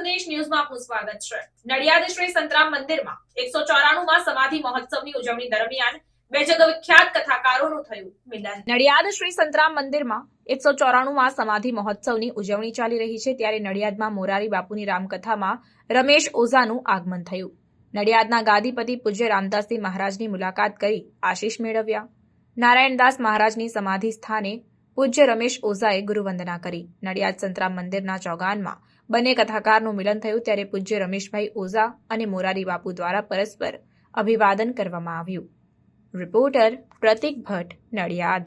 સંદેશ ન્યૂઝમાં આપનું સ્વાગત છે. નડિયાદ શ્રી સંતરામ મંદિરમાં એકસો ચોરાણું સમાધિ મહોત્સવની ઉજવણી દરમિયાન બે જગવિખ્યાત કથાકારોનું થયું મિલન. નડિયાદ શ્રી સંતરામ મંદિરમાં એકસો ચોરાણું સમાધિ મહોત્સવની ઉજવણી ચાલી રહી છે ત્યારે નડિયાદમાં મોરારી બાપુની રામકથામાં રમેશ ઓઝાનું આગમન થયું. નડિયાદના ગાદીપતિ પૂજ્ય રામદાસજી મહારાજની મુલાકાત કરી આશીષ મેળવ્યા. નારાયણદાસ મહારાજની સમાધિ સ્થાને પૂજ્ય રમેશ ઓઝાએ ગુરુવંદના કરી. નડિયાદ સંતરામ મંદિરના ચોગાનમાં બંને કથાકારનું મિલન થયું ત્યારે પૂજ્ય રમેશભાઈ ઓઝા અને મોરારી બાપુ દ્વારા પરસ્પર અભિવાદન કરવામાં આવ્યું. રિપોર્ટર પ્રતિક ભટ્ટ, નડિયાદ.